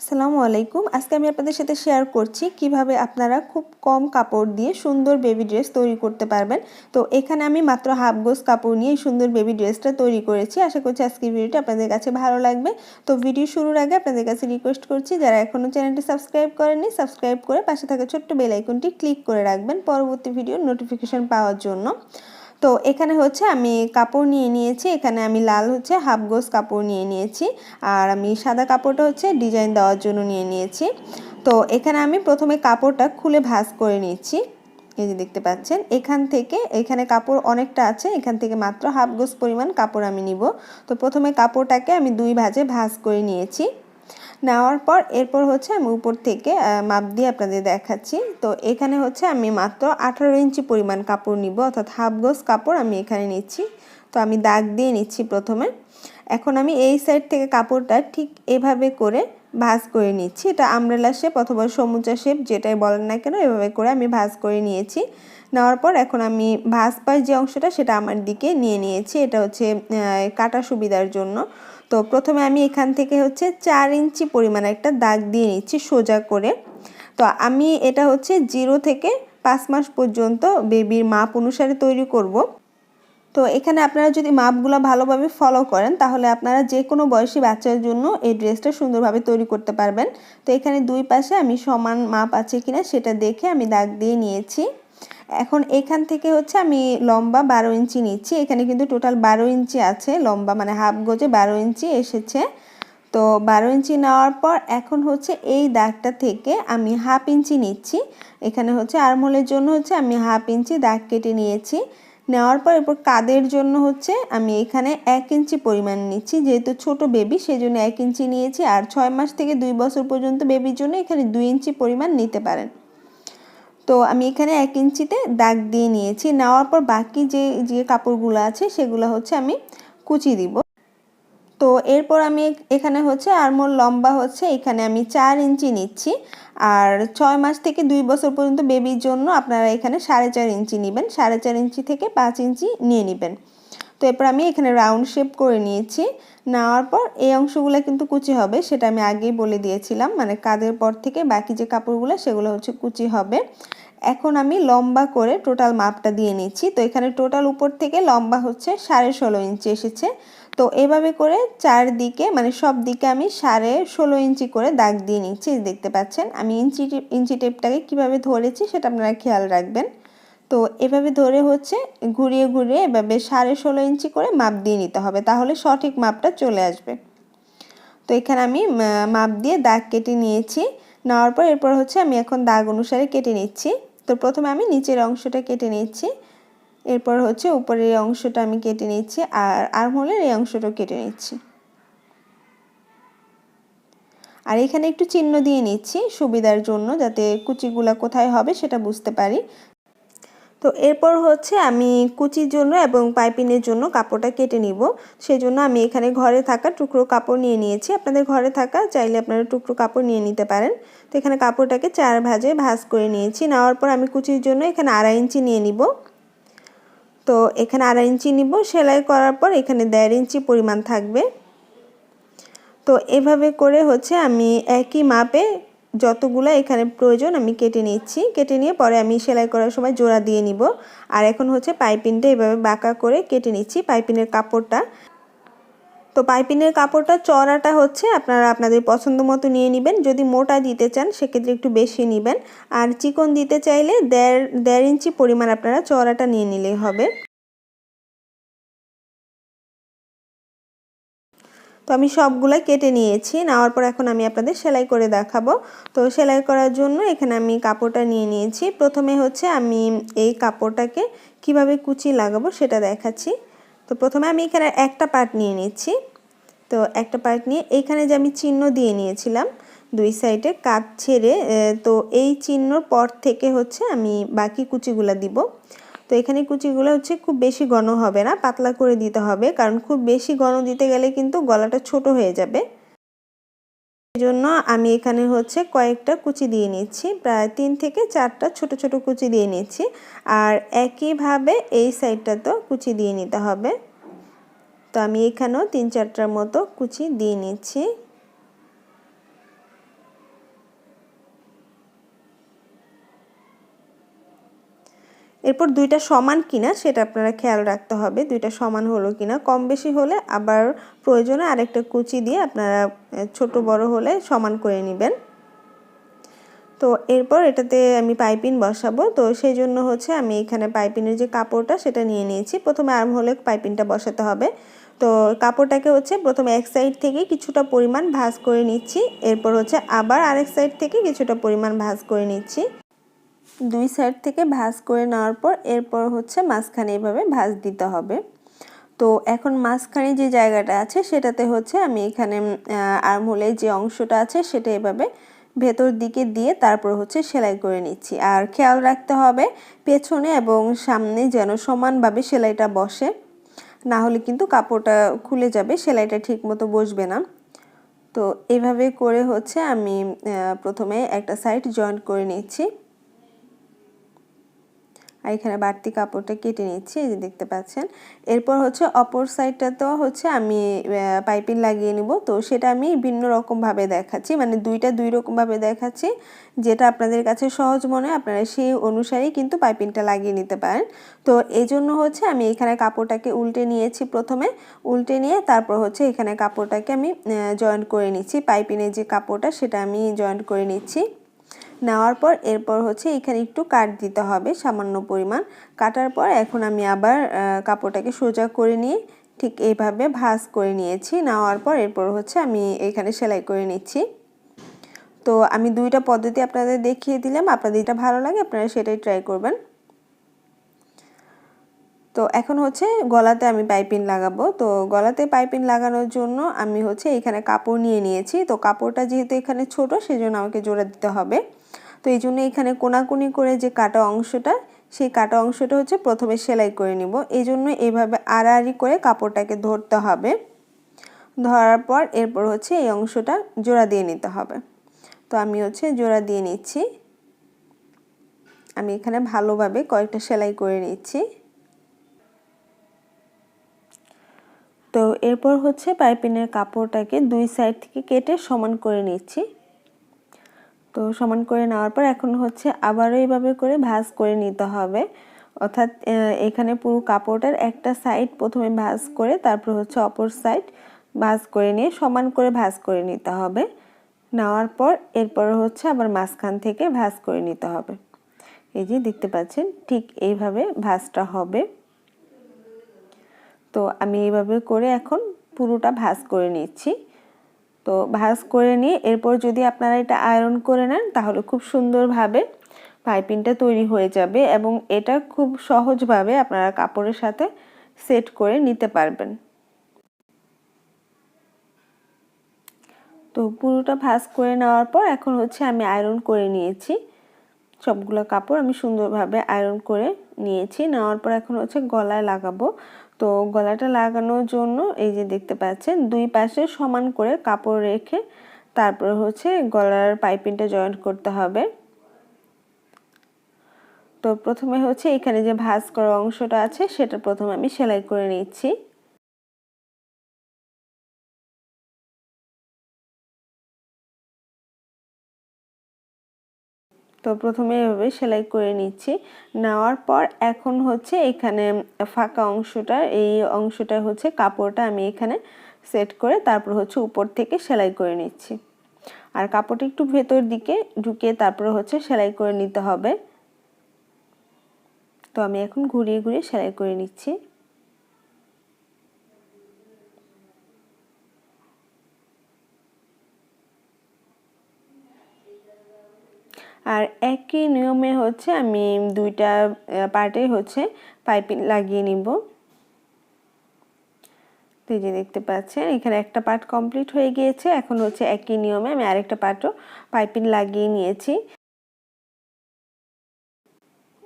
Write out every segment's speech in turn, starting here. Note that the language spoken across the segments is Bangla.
আসসালামু আলাইকুম। আজকে আমি আপনাদের সাথে শেয়ার করছি কীভাবে আপনারা খুব কম কাপড় দিয়ে সুন্দর বেবি ড্রেস তৈরি করতে পারবেন। তো এখানে আমি মাত্র হাফ গোজ কাপড় নিয়ে সুন্দর বেবি ড্রেসটা তৈরি করেছি। আশা করছি আজকের ভিডিওটা আপনাদের কাছে ভালো লাগবে। তো ভিডিও শুরুর আগে আপনাদের কাছে রিকোয়েস্ট করছি, যারা এখনও চ্যানেলটি সাবস্ক্রাইব করেননি সাবস্ক্রাইব করে পাশে থাকা ছোট্ট বেল আইকনটি ক্লিক করে রাখবেন পরবর্তী ভিডিওর নোটিফিকেশান পাওয়ার জন্য। তো এখানে হচ্ছে আমি কাপড় নিয়ে নিয়েছি, এখানে আমি লাল হচ্ছে হাফ গোজ কাপড় নিয়ে নিয়েছি, আর আমি সাদা কাপড়টা হচ্ছে ডিজাইন দেওয়ার জন্য নিয়ে নিয়েছি। তো এখানে আমি প্রথমে কাপড়টা খুলে ভাঁজ করে নিচ্ছি, এই যে দেখতে পাচ্ছেন। এখান থেকে, এখানে কাপড় অনেকটা আছে, এখান থেকে মাত্র হাফ গোজ পরিমাণ কাপড় আমি নিব। তো প্রথমে কাপড়টাকে আমি দুই ভাজে ভাঁজ করে নিয়েছি। নেওয়ার পর এরপর হচ্ছে আমি উপর থেকে মাপ দিয়ে আপনাদের দেখাচ্ছি। তো এখানে হচ্ছে আমি মাত্র আঠারো ইঞ্চি পরিমাণ কাপড় নিব, অর্থাৎ হাফ গোজ কাপড় আমি এখানে নিচ্ছি। তো আমি দাগ দিয়ে নিচ্ছি প্রথমে। এখন আমি এই সাইড থেকে কাপড়টা ঠিক এভাবে করে ভাজ করে নিচ্ছি। এটা আমরেলা শেপ অথবা সমুচা শেপ যেটাই বলেন না কেন, এভাবে করে আমি ভাজ করে নিয়েছি। নেওয়ার পর এখন আমি ভাজ পাশ যে অংশটা সেটা আমার দিকে নিয়ে নিয়েছি। এটা হচ্ছে কাটা সুবিধার জন্য। তো প্রথমে আমি এখান থেকে হচ্ছে চার ইঞ্চি পরিমাণ একটা দাগ দিয়ে নিচ্ছি সোজা করে। তো আমি এটা হচ্ছে জিরো থেকে পাঁচ মাস পর্যন্ত বেবির মাপ অনুসারে তৈরি করব। তো এখানে আপনারা যদি মাপগুলো ভালোভাবে ফলো করেন, তাহলে আপনারা যে কোনো বয়সী বাচ্চার জন্য এই ড্রেসটা সুন্দরভাবে তৈরি করতে পারবেন। তো এখানে দুই পাশে আমি সমান মাপ আছে কিনা সেটা দেখে আমি দাগ দিয়ে নিয়েছি। এখন এখান থেকে হচ্ছে আমি লম্বা বারো ইঞ্চি নিচ্ছি। এখানে কিন্তু টোটাল বারো ইঞ্চি আছে, লম্বা মানে হাফ গোজে বারো ইঞ্চি এসেছে। তো বারো ইঞ্চি নেওয়ার পর এখন হচ্ছে এই দাগটা থেকে আমি হাফ ইঞ্চি নিচ্ছি। এখানে হচ্ছে আরমোলের জন্য হচ্ছে আমি হাফ ইঞ্চি দাগ কেটে নিয়েছি। নেওয়ার পর এরপর কাদের জন্য হচ্ছে আমি এখানে এক ইঞ্চি পরিমাণ নিচ্ছি। যেহেতু ছোট বেবি সেই জন্য এক ইঞ্চি নিয়েছি আর ছয় মাস থেকে দুই বছর পর্যন্ত বেবির জন্য এখানে দুই ইঞ্চি পরিমাণ নিতে পারেন। তো আমি এখানে এক ইঞ্চিতে দাগ দিয়ে নিয়েছি। নেওয়ার পর বাকি যে যে কাপড়গুলো আছে সেগুলো হচ্ছে আমি কুচি দিব। তো এরপর আমি এখানে হচ্ছে আরমোর লম্বা হচ্ছে এখানে আমি চার ইঞ্চি নিচ্ছি। আর ছয় মাস থেকে দুই বছর পর্যন্ত বেবির জন্য আপনারা এখানে সাড়ে চার ইঞ্চি নেবেন। সাড়ে চার ইঞ্চি থেকে পাঁচ ইঞ্চি নিয়ে নেবেন। তো এরপর আমি এখানে রাউন্ড শেপ করে নিয়েছি। নেওয়ার পর এই অংশগুলো কিন্তু কুচি হবে, সেটা আমি আগেই বলে দিয়েছিলাম। মানে কাদের পর থেকে বাকি যে কাপড়গুলো, সেগুলো হচ্ছে কুচি হবে। এখন আমি লম্বা করে টোটাল মাপটা দিয়ে নিচ্ছি। তো এখানে টোটাল উপর থেকে লম্বা হচ্ছে সাড়ে ষোলো ইঞ্চি এসেছে। তো এভাবে করে চারদিকে মানে সব দিকে আমি সাড়ে ষোলো ইঞ্চি করে দাগ দিয়ে নিচ্ছি দেখতে পাচ্ছেন। আমি ইঞ্চি ইঞ্চি টেপটাকে কীভাবে ধরেছি সেটা আপনারা খেয়াল রাখবেন। তো এভাবে ধরে হচ্ছে ঘুরিয়ে ঘুরিয়ে এভাবে সাড়ে ষোলো ইঞ্চি করে মাপ দিয়ে নিতে হবে, তাহলে সঠিক মাপটা চলে আসবে। তো এখানে আমি মাপ দিয়ে দাগ কেটে নিয়েছি। নেওয়ার পর এরপর হচ্ছে আমি এখন দাগ অনুসারে কেটে নিচ্ছি। তো প্রথমে আমি নিচের অংশটা কেটে নিচ্ছি। এরপর হচ্ছে উপরের অংশটা আমি কেটে নিচ্ছি আর আর্মহোলের এই অংশটাও কেটে নিচ্ছি। আর এখানে একটু চিহ্ন দিয়ে নিচ্ছি সুবিধার জন্য যাতে কুচিগুলা কোথায় হবে সেটা বুঝতে পারি। তো এরপর হচ্ছে আমি কুচির জন্য এবং পাইপিনের জন্য কাপড়টা কেটে নিব। সেই জন্য আমি এখানে ঘরে থাকা টুকরো কাপড় নিয়ে নিয়েছি। আপনাদের ঘরে থাকা চাইলে আপনারা টুকরো কাপড় নিয়ে নিতে পারেন। তো এখানে কাপড়টাকে চার ভাজে ভাজ করে নিয়েছি। নেওয়ার পর আমি কুচির জন্য এখানে আড়াই ইঞ্চি নিয়ে নিব। তো এখানে আড়াই ইঞ্চি নিব, সেলাই করার পর এখানে দেড় ইঞ্চি পরিমাণ থাকবে। তো এভাবে করে হচ্ছে আমি একই মাপে যতগুলো এখানে প্রয়োজন আমি কেটে নিচ্ছি। কেটে নিয়ে পরে আমি সেলাই করার সময় জোড়া দিয়ে নিব। আর এখন হচ্ছে পাইপিনটা এভাবে বাঁকা করে কেটে নিচ্ছি, পাইপিনের কাপড়টা। তো পাইপিনের কাপড়টা চড়াটা হচ্ছে আপনারা আপনাদের পছন্দ মতো নিয়ে নেবেন। যদি মোটা দিতে চান, সেক্ষেত্রে একটু বেশি নেবেন। আর চিকন দিতে চাইলে দেড় দেড় ইঞ্চি পরিমাণ আপনারা চড়াটা নিয়ে নিলেই হবে। তো আমি সবগুলো কেটে নিয়েছি। নেওয়ার পর এখন আমি আপনাদের সেলাই করে দেখাবো। তো সেলাই করার জন্য এখানে আমি কাপড়টা নিয়ে নিয়েছি। প্রথমে হচ্ছে আমি এই কাপড়টাকে কীভাবে কুচি লাগাবো সেটা দেখাচ্ছি। তো প্রথমে আমি এখানে একটা পার্ট নিয়ে নিচ্ছি। তো একটা পার্ট নিয়ে এইখানে যে আমি চিহ্ন দিয়ে নিয়েছিলাম, দুই সাইডে কাপ ছেড়ে তো এই চিহ্নর পর থেকে হচ্ছে আমি বাকি কুচিগুলো দিব। তো এখানে কুচিগুলো হচ্ছে খুব বেশি ঘন হবে না, পাতলা করে দিতে হবে, কারণ খুব বেশি ঘন দিতে গেলে কিন্তু গলাটা ছোট হয়ে যাবে। জন্য আমি এখানে হচ্ছে কয়েকটা কুচি দিয়ে নিচ্ছি। প্রায় তিন থেকে চারটা ছোট ছোট কুচি দিয়ে নিচ্ছি। আর একইভাবে এই সাইডটাতেও কুচি দিয়ে নিতে হবে। তো আমি এখানেও তিন চারটার মতো কুচি দিয়ে নিচ্ছি। এরপর দুইটা সমান কিনা সেটা আপনারা খেয়াল রাখতে হবে। দুইটা সমান হলো কিনা, কম বেশি হলে আবার প্রয়োজনে আরেকটা কুচি দিয়ে আপনারা ছোট বড় হলে সমান করে নেবেন। তো এরপর এটাতে আমি পাইপিন বসাবো। তো সেই জন্য হচ্ছে আমি এখানে পাইপিনের যে কাপড়টা সেটা নিয়ে নিয়েছি। প্রথমে আর্ম হলে পাইপিনটা বসাতে হবে। তো কাপড়টাকে হচ্ছে প্রথমে এক সাইড থেকে কিছুটা পরিমাণ ভাঁজ করে নিচ্ছি। এরপর হচ্ছে আবার আরেক সাইড থেকে কিছুটা পরিমাণ ভাঁজ করে নিচ্ছি। দুই সাইড থেকে ভাঁজ করে নেওয়ার পর এরপর হচ্ছে মাঝখানে এভাবে ভাঁজ দিতে হবে। তো এখন মাঝখানে যে জায়গাটা আছে সেটাতে হচ্ছে আমি এখানে আর্মহোলের যে অংশটা আছে সেটা এভাবে ভেতর দিকে দিয়ে তারপর হচ্ছে সেলাই করে নিচ্ছি। আর খেয়াল রাখতে হবে পেছনে এবং সামনে যেন সমানভাবে সেলাইটা বসে, না হলে কিন্তু কাপড়টা খুলে যাবে, সেলাইটা ঠিক মতো বসবে না। তো এভাবে করে হচ্ছে আমি প্রথমে একটা সাইড জয়েন্ট করে নিচ্ছি। আর এখানে বাড়তি কাপড়টা কেটে নিচ্ছি, এই যে দেখতে পাচ্ছেন। এরপর হচ্ছে অপর সাইডটাতেও হচ্ছে আমি পাইপিং লাগিয়ে নিব। তো সেটা আমি ভিন্ন রকমভাবে দেখাচ্ছি মানে দুইটা দুই রকমভাবে দেখাচ্ছি, যেটা আপনাদের কাছে সহজ মনে আপনারা সেই অনুসারেই কিন্তু পাইপিংটা লাগিয়ে নিতে পারেন। তো এই জন্য হচ্ছে আমি এখানে কাপড়টাকে উল্টে নিয়েছি প্রথমে। উল্টে নিয়ে তারপর হচ্ছে এখানে কাপড়টাকে আমি জয়েন্ট করে নিচ্ছি। পাইপিনের যে কাপড়টা, সেটা আমি জয়েন্ট করে নিচ্ছি। নেওয়ার পর এরপর হচ্ছে এখানে একটু কাট দিতে হবে, সামান্য পরিমাণ। কাটার পর এখন আমি আবার কাপড়টাকে সোজা করে নিয়ে ঠিক এইভাবে ভাজ করে নিয়েছি। নেওয়ার পর এরপর হচ্ছে আমি এখানে সেলাই করে নিচ্ছি। তো আমি দুইটা পদ্ধতি আপনাদের দেখিয়ে দিলাম। আপনাদের যেটা ভালো লাগে আপনারা সেটাই ট্রাই করবেন। তো এখন হচ্ছে গলাতে আমি পাইপিং লাগাবো। তো গলাতে পাইপিন লাগানোর জন্য আমি হচ্ছে এখানে কাপড় নিয়ে নিয়েছি। তো কাপড়টা যেহেতু এখানে ছোট, সেজন্য আমাকে জোড়া দিতে হবে। তো এই জন্য এখানে কোনাকুনি করে যে কাটা অংশটা, সেই কাটা অংশটা হচ্ছে প্রথমে সেলাই করে নিব। এই জন্য এভাবে আড়াআড়ি করে কাপড়টাকে ধরতে হবে। ধরার পর এরপর হচ্ছে এই অংশটা জোড়া দিয়ে নিতে হবে। তো আমি হচ্ছে জোড়া দিয়ে নিচ্ছি। আমি এখানে ভালোভাবে কয়েকটা সেলাই করে নিচ্ছি। তো এরপর হচ্ছে পাইপিনের কাপড়টাকে দুই সাইড থেকে কেটে সমান করে নিচ্ছি। তো সমান করে নেওয়ার পর এখন হচ্ছে আবারও এইভাবে করে ভাঁজ করে নিতে হবে। অর্থাৎ এখানে পুরো কাপড়টার একটা সাইড প্রথমে ভাঁজ করে তারপর হচ্ছে অপর সাইড ভাঁজ করে নিয়ে সমান করে ভাঁজ করে নিতে হবে। নেওয়ার পর এরপর হচ্ছে আবার মাঝখান থেকে ভাঁজ করে নিতে হবে। এই যে দেখতে পাচ্ছেন, ঠিক এইভাবে ভাঁজটা হবে। তো আমি এইভাবে করে এখন পুরোটা ভাঁজ করে নিচ্ছি। তো ভাঁজ করে নিয়ে এরপর যদি আপনারা এটা আয়রন করে নেন, তাহলে খুব সুন্দরভাবে পাইপিংটা তৈরি হয়ে যাবে এবং এটা খুব সহজভাবে আপনারা কাপড়ের সাথে সেট করে নিতে পারবেন। তো পুরোটা ভাজ করে নেওয়ার পর এখন হচ্ছে আমি আয়রন করে নিয়েছি। সবগুলো কাপড় আমি সুন্দরভাবে আয়রন করে নিয়েছি। নেওয়ার পর এখন হচ্ছে গলায় লাগাবো। তো গলাটা লাগানোর জন্য এই যে দেখতে পাচ্ছেন, দুই পাশে সমান করে কাপড় রেখে তারপর হচ্ছে গলার পাইপিংটা জয়েন্ট করতে হবে। তো প্রথমে হচ্ছে এখানে যে ভাঁজ করা অংশটা আছে, সেটা প্রথমে আমি সেলাই করে নিচ্ছি। তো প্রথমে এভাবে সেলাই করে নিচ্ছি। নেওয়ার পর এখন হচ্ছে এখানে ফাঁকা অংশটা, এই অংশটা হচ্ছে কাপড়টা আমি এখানে সেট করে তারপর হচ্ছে উপর থেকে সেলাই করে নিচ্ছি। আর কাপড়টা একটু ভেতর দিকে ঢুকিয়ে তারপরে হচ্ছে সেলাই করে নিতে হবে। তো আমি এখন ঘুরিয়ে ঘুরিয়ে সেলাই করে নিচ্ছি। আর একই নিয়মে হচ্ছে আমি দুইটা পার্টে হচ্ছে পাইপিং লাগিয়ে নিব। এই যে দেখতে পাচ্ছেন, এখানে একটা পার্ট কমপ্লিট হয়ে গিয়েছে। এখন হচ্ছে একই নিয়মে আমি আরেকটা পার্টও পাইপিং লাগিয়ে নিয়েছি।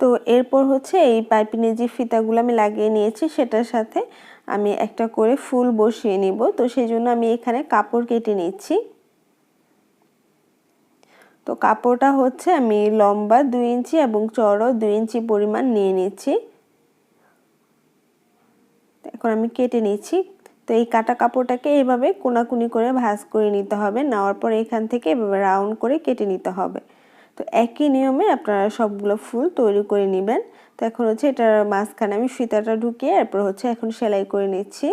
তো এরপর হচ্ছে এই পাইপিংয়ের যে ফিতাগুলো আমি লাগিয়ে নিয়েছি, সেটার সাথে আমি একটা করে ফুল বসিয়ে নিব। তো সেই জন্য আমি এখানে কাপড় কেটে নিচ্ছি। তো কাপড়টা হচ্ছে আমি লম্বা দুই ইঞ্চি এবং চড়ও দুই ইঞ্চি পরিমাণ নিয়ে নিচ্ছি। এখন আমি কেটে নিচ্ছি। তো এই কাটা কাপড়টাকে এইভাবে কোনাকুনি করে ভাঁজ করে নিতে হবে। নেওয়ার পর এখান থেকে এভাবে রাউন্ড করে কেটে নিতে হবে। তো একই নিয়মে আপনারা সবগুলো ফুল তৈরি করে নেবেন। তো এখন হচ্ছে এটার মাঝখানে আমি ফিতাটা ঢুকিয়ে এরপর হচ্ছে এখন সেলাই করে নিচ্ছি।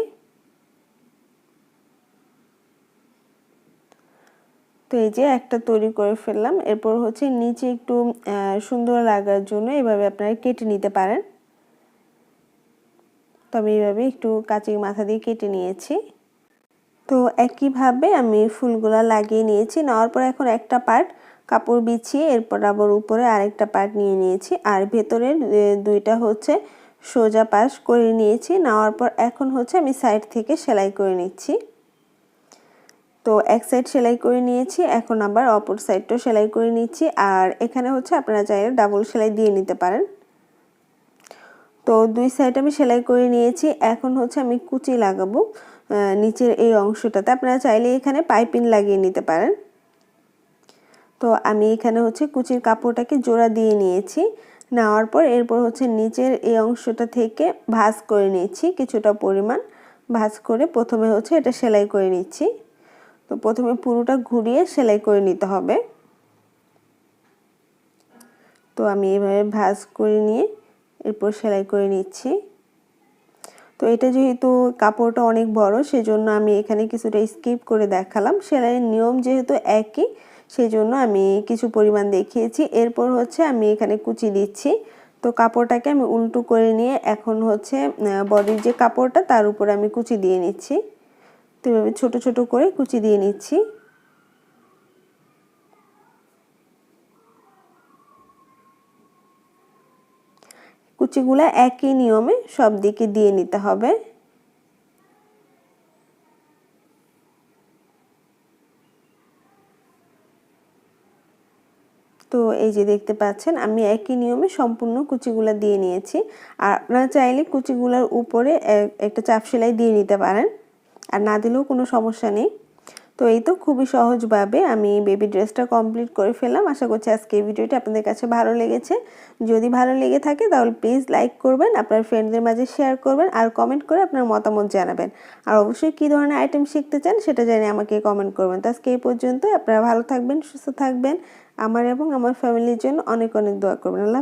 তো এই যে একটা তৈরি করে ফেললাম। এরপর হচ্ছে নিচে একটু সুন্দর লাগার জন্য এভাবে আপনারা কেটে নিতে পারেন। তো আমি এইভাবে একটু কাঁচি মাথা দিয়ে কেটে নিয়েছি। তো একইভাবে আমি ফুলগুলা লাগিয়ে নিয়েছি। নেওয়ার পর এখন একটা পার্ট কাপড় বিছিয়ে এরপর আবার উপরে আরেকটা পার্ট নিয়ে নিয়েছি। আর ভেতরের দুইটা হচ্ছে সোজা পাশ করে নিয়েছি। নেওয়ার পর এখন হচ্ছে আমি সাইড থেকে সেলাই করে নিচ্ছি। তো এক সাইড সেলাই করে নিয়েছি, এখন আবার অপর সাইডটাও সেলাই করে নিচ্ছি। আর এখানে হচ্ছে আপনারা চাইলে ডাবল সেলাই দিয়ে নিতে পারেন। তো দুই সাইড আমি সেলাই করে নিয়েছি, এখন হচ্ছে আমি কুচি লাগাবো। নিচের এই অংশটাতে আপনারা চাইলে এখানে পাইপিং লাগিয়ে নিতে পারেন। তো আমি এখানে হচ্ছে কুচির কাপড়টাকে জোড়া দিয়ে নিয়েছি। নেওয়ার পর এরপর হচ্ছে নিচের এই অংশটা থেকে ভাঁজ করে নিয়েছি কিছুটা পরিমাণ। ভাঁজ করে প্রথমে হচ্ছে এটা সেলাই করে নিচ্ছি। তো প্রথমে পুরোটা ঘুরিয়ে সেলাই করে নিতে হবে। তো আমি এভাবে ভাজ করে নিয়ে এরপর সেলাই করে নিচ্ছি। তো এটা যেহেতু কাপড়টা অনেক বড়, সেজন্য আমি এখানে কিছুটা স্কিপ করে দেখালাম। সেলাইয়ের নিয়ম যেহেতু একই সেই জন্য আমি কিছু পরিমাণ দেখিয়েছি। এরপর হচ্ছে আমি এখানে কুচি দিচ্ছি। তো কাপড়টাকে আমি উল্টো করে নিয়ে এখন হচ্ছে বডির যে কাপড়টা, তার উপর আমি কুচি দিয়ে নিচ্ছি। তো এভাবে ছোটো ছোটো করে কুচি দিয়ে নিচ্ছি। কুচিগুলো একই নিয়মে সব দিকে দিয়ে নিতে হবে। তো এই যে দেখতে পাচ্ছেন, আমি একই নিয়মে সম্পূর্ণ কুচিগুলো দিয়ে নিয়েছি। আর আপনারা চাইলে কুচিগুলোর উপরে একটা চাপ সেলাই দিয়ে নিতে পারেন। আর না দিলেও কোনো সমস্যা নেই। তো এই তো খুবই সহজভাবে আমি বেবি ড্রেসটা কমপ্লিট করে ফেললাম। আশা করছি আজকে এই ভিডিওটি আপনাদের কাছে ভালো লেগেছে। যদি ভালো লেগে থাকে তাহলে প্লিজ লাইক করবেন, আপনার ফ্রেন্ডদের মাঝে শেয়ার করবেন আর কমেন্ট করে আপনার মতামত জানাবেন। আর অবশ্যই কী ধরনের আইটেম শিখতে চান সেটা জানি আমাকে কমেন্ট করবেন। তো আজকে এই পর্যন্ত আপনারা ভালো থাকবেন, সুস্থ থাকবেন। আমার এবং আমার ফ্যামিলির জন্য অনেক অনেক দোয়া করবেন। আল্লাহ